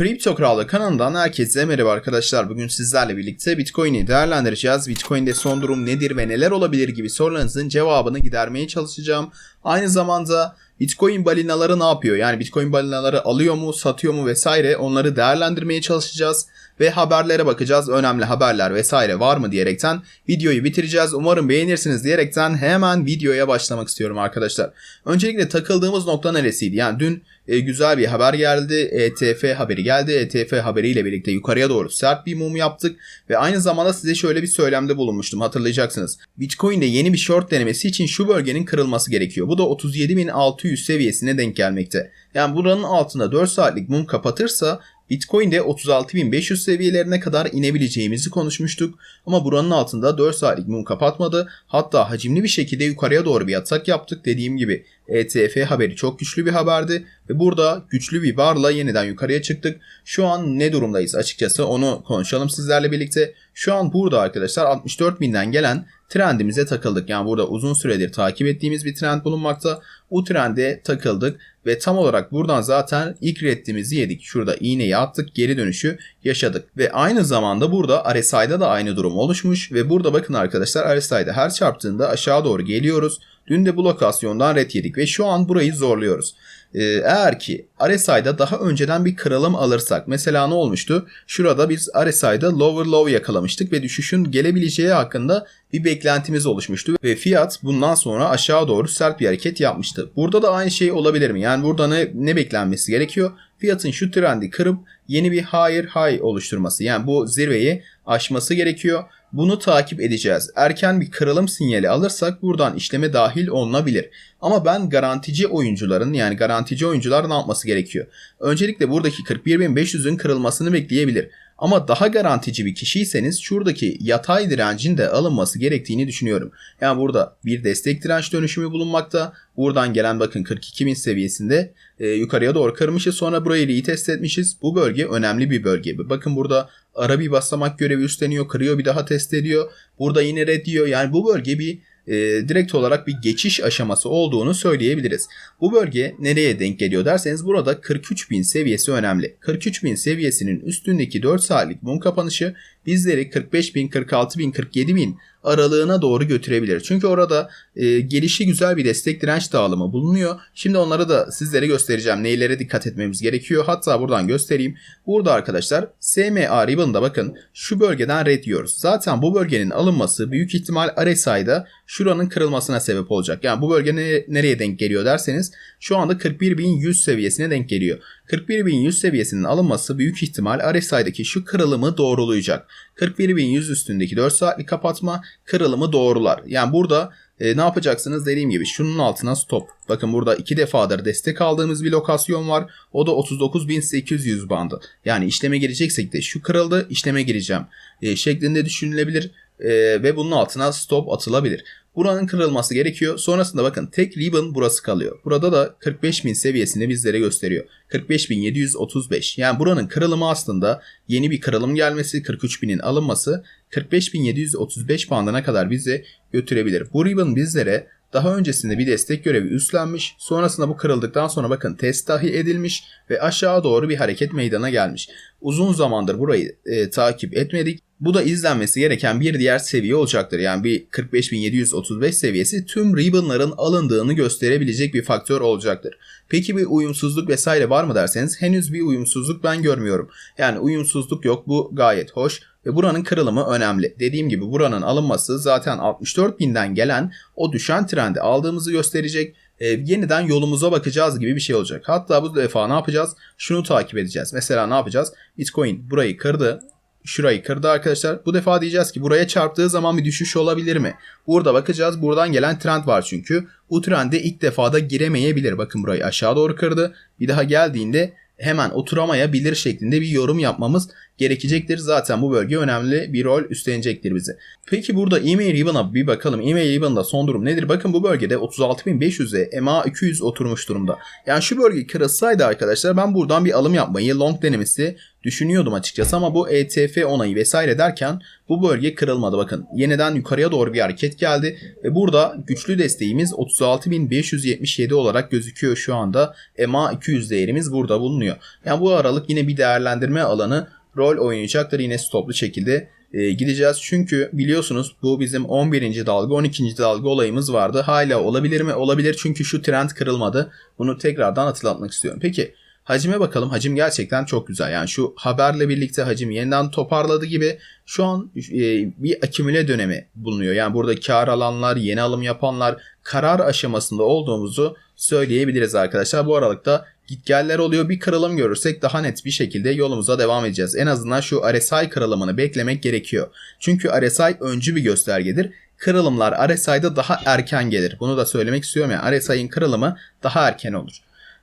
Kripto Kralı kanalından herkese merhaba arkadaşlar. Bugün sizlerle birlikte Bitcoin'i değerlendireceğiz. Bitcoin'de son durum nedir ve neler olabilir gibi sorularınızın cevabını gidermeye çalışacağım. Aynı zamanda Bitcoin balinaları ne yapıyor? Yani Bitcoin balinaları alıyor mu, satıyor mu vesaire onları değerlendirmeye çalışacağız. Ve haberlere bakacağız. Önemli haberler vesaire var mı diyerekten videoyu bitireceğiz. Umarım beğenirsiniz diyerekten hemen videoya başlamak istiyorum arkadaşlar. Öncelikle takıldığımız nokta neresiydi? Yani dün e, güzel bir haber geldi. ETF haberi geldi. ETF haberiyle birlikte yukarıya doğru sert bir mum yaptık. Ve aynı zamanda size şöyle bir söylemde bulunmuştum hatırlayacaksınız. Bitcoin'de yeni bir short denemesi için şu bölgenin kırılması gerekiyor. Bu da 37.600 seviyesine denk gelmekte. Yani buranın altında 4 saatlik mum kapatırsa Bitcoin'de 36.500 seviyelerine kadar inebileceğimizi konuşmuştuk. Ama buranın altında 4 saatlik mum kapatmadı. Hatta hacimli bir şekilde yukarıya doğru bir atak yaptık. Dediğim gibi ETF haberi çok güçlü bir haberdi. Ve burada güçlü bir barla yeniden yukarıya çıktık. Şu an ne durumdayız açıkçası onu konuşalım sizlerle birlikte. Şu an burada arkadaşlar 64.000'den gelen trendimize takıldık. Yani burada uzun süredir takip ettiğimiz bir trend bulunmakta. Bu trende takıldık ve tam olarak buradan zaten ilk reddimizi yedik. Şurada iğneyi attık, geri dönüşü yaşadık. Ve aynı zamanda burada RSI'da da aynı durum oluşmuş ve burada bakın arkadaşlar RSI'da her çarptığında aşağı doğru geliyoruz. Dün de bu lokasyondan red yedik ve şu an burayı zorluyoruz. Ee, eğer ki RSI'da daha önceden bir kırılım alırsak mesela ne olmuştu? Şurada biz RSI'da lower low yakalamıştık ve düşüşün gelebileceği hakkında bir beklentimiz oluşmuştu ve fiyat bundan sonra aşağı doğru sert bir hareket yapmıştı. Burada da aynı şey olabilir mi? Yani burada ne, ne beklenmesi gerekiyor? Fiyatın şu trendi kırıp yeni bir higher high oluşturması yani bu zirveyi aşması gerekiyor. Bunu takip edeceğiz. Erken bir kırılım sinyali alırsak buradan işleme dahil olunabilir. Ama ben garantici oyuncuların yani garantici oyuncular ne yapması gerekiyor? Öncelikle buradaki 41.500'ün kırılmasını bekleyebilir. Ama daha garantici bir kişiyseniz şuradaki yatay direncin de alınması gerektiğini düşünüyorum. Yani burada bir destek direnç dönüşümü bulunmakta. Buradan gelen bakın 42.000 seviyesinde e, yukarıya doğru kırmışız. Sonra burayı retest etmişiz. Bu bölge önemli bir bölge. Bakın burada ara bir basamak görevi üstleniyor. Kırıyor bir daha test ediyor. Burada yine red diyor. Yani bu bölge bir e, direkt olarak bir geçiş aşaması olduğunu söyleyebiliriz. Bu bölge nereye denk geliyor derseniz burada 43.000 seviyesi önemli. 43.000 seviyesinin üstündeki 4 saatlik mum kapanışı bizleri 45.000, 46.000, 47.000 aralığına doğru götürebilir. Çünkü orada e, gelişi güzel bir destek direnç dağılımı bulunuyor. Şimdi onları da sizlere göstereceğim. Neylere dikkat etmemiz gerekiyor. Hatta buradan göstereyim. Burada arkadaşlar SMA ribbon'da bakın şu bölgeden red diyoruz. Zaten bu bölgenin alınması büyük ihtimal RSI'da şuranın kırılmasına sebep olacak. Yani bu bölge ne, nereye denk geliyor derseniz şu anda 41.100 seviyesine denk geliyor. 41.100 seviyesinin alınması büyük ihtimal RSI'daki şu kırılımı doğrulayacak. 41.100 üstündeki 4 saatlik kapatma kırılımı doğrular. Yani burada e, ne yapacaksınız dediğim gibi şunun altına stop. Bakın burada iki defadır destek aldığımız bir lokasyon var. O da 39.800 bandı. Yani işleme gireceksek de şu kırıldı işleme gireceğim e, şeklinde düşünülebilir. E, ve bunun altına stop atılabilir. Buranın kırılması gerekiyor. Sonrasında bakın tek ribbon burası kalıyor. Burada da 45.000 seviyesini bizlere gösteriyor. 45.735. Yani buranın kırılımı aslında yeni bir kırılım gelmesi, 43.000'in alınması 45.735 bandına kadar bizi götürebilir. Bu ribbon bizlere daha öncesinde bir destek görevi üstlenmiş. Sonrasında bu kırıldıktan sonra bakın test dahi edilmiş ve aşağı doğru bir hareket meydana gelmiş. Uzun zamandır burayı e, takip etmedik. Bu da izlenmesi gereken bir diğer seviye olacaktır. Yani bir 45.735 seviyesi tüm ribbonların alındığını gösterebilecek bir faktör olacaktır. Peki bir uyumsuzluk vesaire var mı derseniz henüz bir uyumsuzluk ben görmüyorum. Yani uyumsuzluk yok bu gayet hoş ve buranın kırılımı önemli. Dediğim gibi buranın alınması zaten 64.000'den gelen o düşen trendi aldığımızı gösterecek. Ee, yeniden yolumuza bakacağız gibi bir şey olacak. Hatta bu defa ne yapacağız? Şunu takip edeceğiz. Mesela ne yapacağız? Bitcoin burayı kırdı şurayı kırdı arkadaşlar. Bu defa diyeceğiz ki buraya çarptığı zaman bir düşüş olabilir mi? Burada bakacağız. Buradan gelen trend var çünkü. Bu trende ilk defada giremeyebilir. Bakın burayı aşağı doğru kırdı. Bir daha geldiğinde hemen oturamayabilir şeklinde bir yorum yapmamız gerekecektir. Zaten bu bölge önemli bir rol üstlenecektir bize. Peki burada email ribbon'a bir bakalım. Email ribbon'da son durum nedir? Bakın bu bölgede 36.500'e MA200 oturmuş durumda. Yani şu bölge kırılsaydı arkadaşlar ben buradan bir alım yapmayı long denemesi düşünüyordum açıkçası ama bu ETF onayı vesaire derken bu bölge kırılmadı bakın. Yeniden yukarıya doğru bir hareket geldi ve burada güçlü desteğimiz 36.577 olarak gözüküyor şu anda. EMA 200 değerimiz burada bulunuyor. Yani bu aralık yine bir değerlendirme alanı rol oynayacaktır yine stoplu şekilde e, gideceğiz. Çünkü biliyorsunuz bu bizim 11. dalga 12. dalga olayımız vardı. Hala olabilir mi? Olabilir çünkü şu trend kırılmadı. Bunu tekrardan hatırlatmak istiyorum. Peki hacime bakalım. Hacim gerçekten çok güzel. Yani şu haberle birlikte hacim yeniden toparladı gibi şu an e, bir akümüle dönemi bulunuyor. Yani burada kar alanlar, yeni alım yapanlar karar aşamasında olduğumuzu söyleyebiliriz arkadaşlar. Bu aralıkta gitgeller oluyor. Bir kırılım görürsek daha net bir şekilde yolumuza devam edeceğiz. En azından şu RSI kırılımını beklemek gerekiyor. Çünkü RSI öncü bir göstergedir. Kırılımlar RSI'da daha erken gelir. Bunu da söylemek istiyorum ya. Yani RSI'nin kırılımı daha erken olur.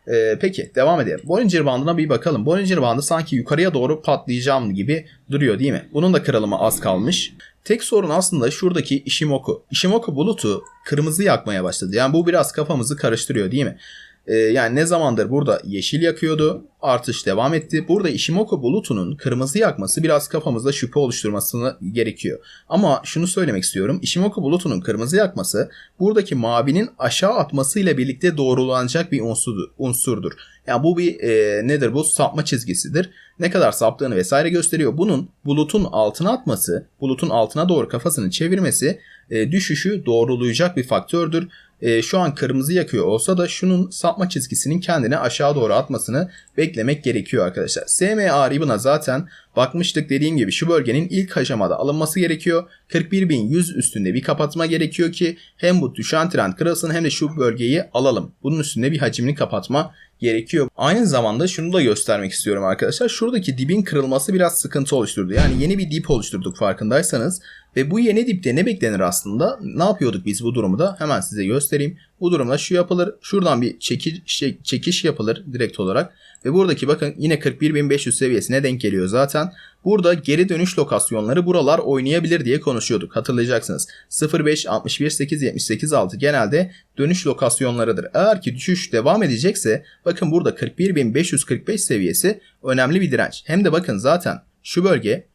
Ee, peki devam edelim. Bollinger bandına bir bakalım. Bollinger bandı sanki yukarıya doğru patlayacağım gibi duruyor değil mi? Bunun da kırılımı az kalmış. Tek sorun aslında şuradaki Ishimoku. Ishimoku bulutu kırmızı yakmaya başladı. Yani bu biraz kafamızı karıştırıyor değil mi? Ee, yani ne zamandır burada yeşil yakıyordu. Artış devam etti. Burada Ishimoku bulutunun kırmızı yakması biraz kafamızda şüphe oluşturmasını gerekiyor. Ama şunu söylemek istiyorum. Ishimoku bulutunun kırmızı yakması buradaki mavinin aşağı atmasıyla birlikte doğrulanacak bir unsurdur. Yani bu bir e, nedir bu? Sapma çizgisidir. Ne kadar saptığını vesaire gösteriyor. Bunun bulutun altına atması, bulutun altına doğru kafasını çevirmesi e, düşüşü doğrulayacak bir faktördür e, şu an kırmızı yakıyor olsa da şunun sapma çizgisinin kendini aşağı doğru atmasını beklemek gerekiyor arkadaşlar. SMA ribbon'a zaten bakmıştık dediğim gibi şu bölgenin ilk aşamada alınması gerekiyor. 41.100 üstünde bir kapatma gerekiyor ki hem bu düşen trend kırılsın hem de şu bölgeyi alalım. Bunun üstünde bir hacimli kapatma gerekiyor. Aynı zamanda şunu da göstermek istiyorum arkadaşlar. Şuradaki dibin kırılması biraz sıkıntı oluşturdu. Yani yeni bir dip oluşturduk farkındaysanız. Ve bu yeni dipte ne beklenir aslında? Ne yapıyorduk biz bu durumda? Hemen size göstereyim. Bu durumda şu yapılır. Şuradan bir çekiş, çekiş yapılır direkt olarak. Ve buradaki bakın yine 41.500 seviyesine denk geliyor zaten. Burada geri dönüş lokasyonları buralar oynayabilir diye konuşuyorduk. Hatırlayacaksınız. 05, 61, 8, 78, 6 genelde dönüş lokasyonlarıdır. Eğer ki düşüş devam edecekse bakın burada 41.545 seviyesi önemli bir direnç. Hem de bakın zaten şu bölge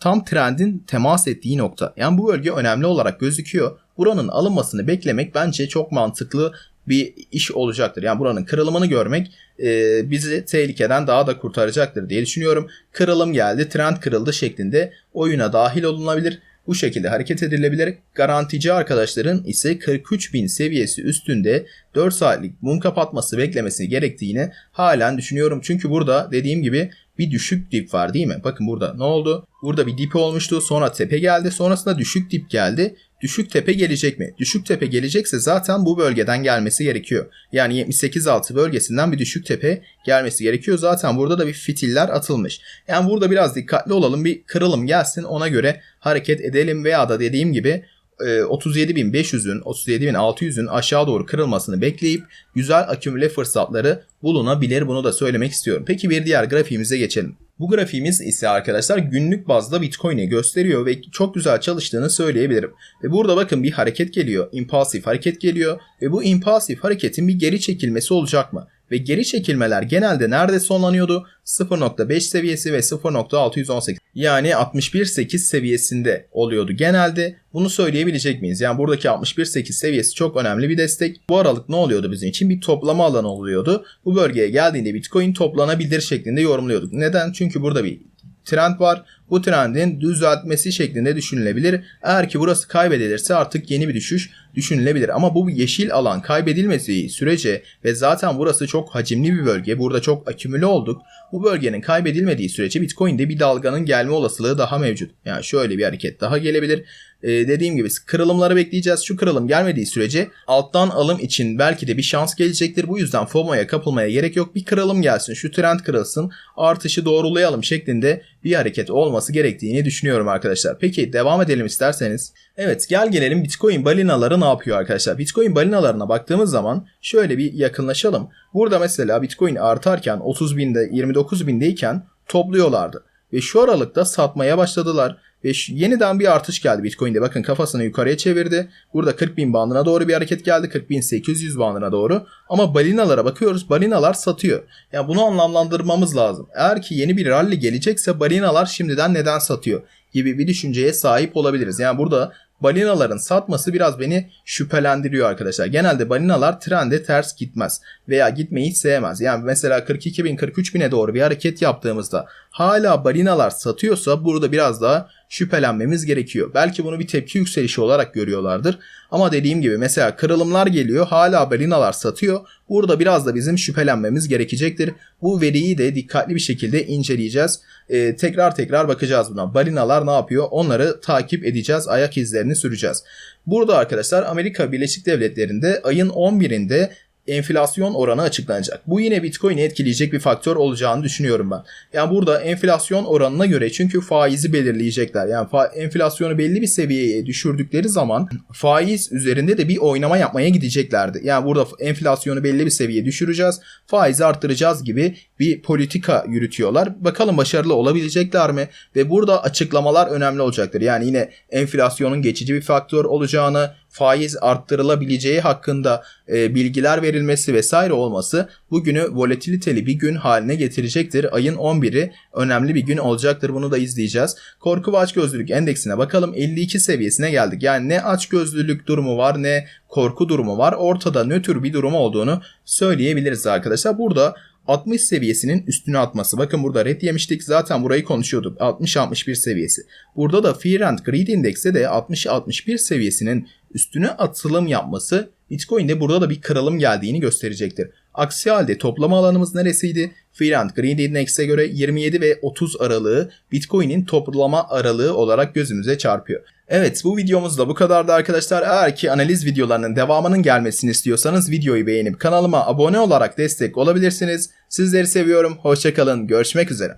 tam trendin temas ettiği nokta. Yani bu bölge önemli olarak gözüküyor. Buranın alınmasını beklemek bence çok mantıklı bir iş olacaktır. Yani buranın kırılımını görmek e, bizi tehlikeden daha da kurtaracaktır diye düşünüyorum. Kırılım geldi, trend kırıldı şeklinde oyuna dahil olunabilir. Bu şekilde hareket edilebilir. Garantici arkadaşların ise 43.000 seviyesi üstünde 4 saatlik mum kapatması beklemesi gerektiğini halen düşünüyorum. Çünkü burada dediğim gibi bir düşük dip var değil mi? Bakın burada ne oldu? Burada bir dip olmuştu. Sonra tepe geldi. Sonrasında düşük dip geldi. Düşük tepe gelecek mi? Düşük tepe gelecekse zaten bu bölgeden gelmesi gerekiyor. Yani 78.6 bölgesinden bir düşük tepe gelmesi gerekiyor. Zaten burada da bir fitiller atılmış. Yani burada biraz dikkatli olalım. Bir kırılım gelsin ona göre hareket edelim veya da dediğim gibi 37.500'ün, 37.600'ün aşağı doğru kırılmasını bekleyip güzel akümüle fırsatları bulunabilir. Bunu da söylemek istiyorum. Peki bir diğer grafiğimize geçelim. Bu grafiğimiz ise arkadaşlar günlük bazda Bitcoin'i gösteriyor ve çok güzel çalıştığını söyleyebilirim. Ve burada bakın bir hareket geliyor. impulsif hareket geliyor ve bu impulsif hareketin bir geri çekilmesi olacak mı? ve geri çekilmeler genelde nerede sonlanıyordu? 0.5 seviyesi ve 0.618 yani 61.8 seviyesinde oluyordu genelde. Bunu söyleyebilecek miyiz? Yani buradaki 61.8 seviyesi çok önemli bir destek. Bu aralık ne oluyordu bizim için? Bir toplama alanı oluyordu. Bu bölgeye geldiğinde Bitcoin toplanabilir şeklinde yorumluyorduk. Neden? Çünkü burada bir trend var. Bu trendin düzeltmesi şeklinde düşünülebilir. Eğer ki burası kaybedilirse artık yeni bir düşüş düşünülebilir. Ama bu yeşil alan kaybedilmesi sürece ve zaten burası çok hacimli bir bölge. Burada çok akümüle olduk. Bu bölgenin kaybedilmediği sürece Bitcoin'de bir dalganın gelme olasılığı daha mevcut. Yani şöyle bir hareket daha gelebilir. Ee, dediğim gibi kırılımları bekleyeceğiz. Şu kırılım gelmediği sürece alttan alım için belki de bir şans gelecektir. Bu yüzden FOMO'ya kapılmaya gerek yok. Bir kırılım gelsin, şu trend kırılsın, artışı doğrulayalım şeklinde bir hareket olması gerektiğini düşünüyorum arkadaşlar. Peki devam edelim isterseniz. Evet gel gelelim Bitcoin balinaları ne yapıyor arkadaşlar? Bitcoin balinalarına baktığımız zaman şöyle bir yakınlaşalım. Burada mesela Bitcoin artarken 30 binde 29 bindeyken topluyorlardı. Ve şu aralıkta satmaya başladılar. Ve yeniden bir artış geldi Bitcoin'de. Bakın kafasını yukarıya çevirdi. Burada 40 bin bandına doğru bir hareket geldi. 40 bin 800 bandına doğru. Ama balinalara bakıyoruz. Balinalar satıyor. Yani bunu anlamlandırmamız lazım. Eğer ki yeni bir rally gelecekse balinalar şimdiden neden satıyor gibi bir düşünceye sahip olabiliriz. Yani burada balinaların satması biraz beni şüphelendiriyor arkadaşlar. Genelde balinalar trende ters gitmez veya gitmeyi sevmez. Yani mesela 42 bin 43 bine doğru bir hareket yaptığımızda hala balinalar satıyorsa burada biraz daha şüphelenmemiz gerekiyor. Belki bunu bir tepki yükselişi olarak görüyorlardır. Ama dediğim gibi mesela kırılımlar geliyor hala balinalar satıyor. Burada biraz da bizim şüphelenmemiz gerekecektir. Bu veriyi de dikkatli bir şekilde inceleyeceğiz. Ee, tekrar tekrar bakacağız buna. Balinalar ne yapıyor? Onları takip edeceğiz. Ayak izlerini süreceğiz. Burada arkadaşlar Amerika Birleşik Devletleri'nde ayın 11'inde enflasyon oranı açıklanacak. Bu yine Bitcoin'i etkileyecek bir faktör olacağını düşünüyorum ben. Yani burada enflasyon oranına göre çünkü faizi belirleyecekler. Yani fa- enflasyonu belli bir seviyeye düşürdükleri zaman faiz üzerinde de bir oynama yapmaya gideceklerdi. Yani burada enflasyonu belli bir seviyeye düşüreceğiz, faizi arttıracağız gibi bir politika yürütüyorlar. Bakalım başarılı olabilecekler mi? Ve burada açıklamalar önemli olacaktır. Yani yine enflasyonun geçici bir faktör olacağını, faiz arttırılabileceği hakkında e, bilgiler verilmesi vesaire olması bugünü volatiliteli bir gün haline getirecektir. Ayın 11'i önemli bir gün olacaktır. Bunu da izleyeceğiz. Korku ve açgözlülük endeksine bakalım. 52 seviyesine geldik. Yani ne açgözlülük durumu var ne korku durumu var. Ortada nötr bir durum olduğunu söyleyebiliriz arkadaşlar. Burada 60 seviyesinin üstüne atması. Bakın burada red yemiştik. Zaten burayı konuşuyorduk. 60-61 seviyesi. Burada da Fear and Greed indekste de 60-61 seviyesinin üstüne atılım yapması Bitcoin'de burada da bir kırılım geldiğini gösterecektir. Aksi halde toplama alanımız neresiydi? Fear and Greed Index'e göre 27 ve 30 aralığı Bitcoin'in toplama aralığı olarak gözümüze çarpıyor. Evet bu videomuz da bu kadardı arkadaşlar. Eğer ki analiz videolarının devamının gelmesini istiyorsanız videoyu beğenip kanalıma abone olarak destek olabilirsiniz. Sizleri seviyorum. Hoşçakalın. Görüşmek üzere.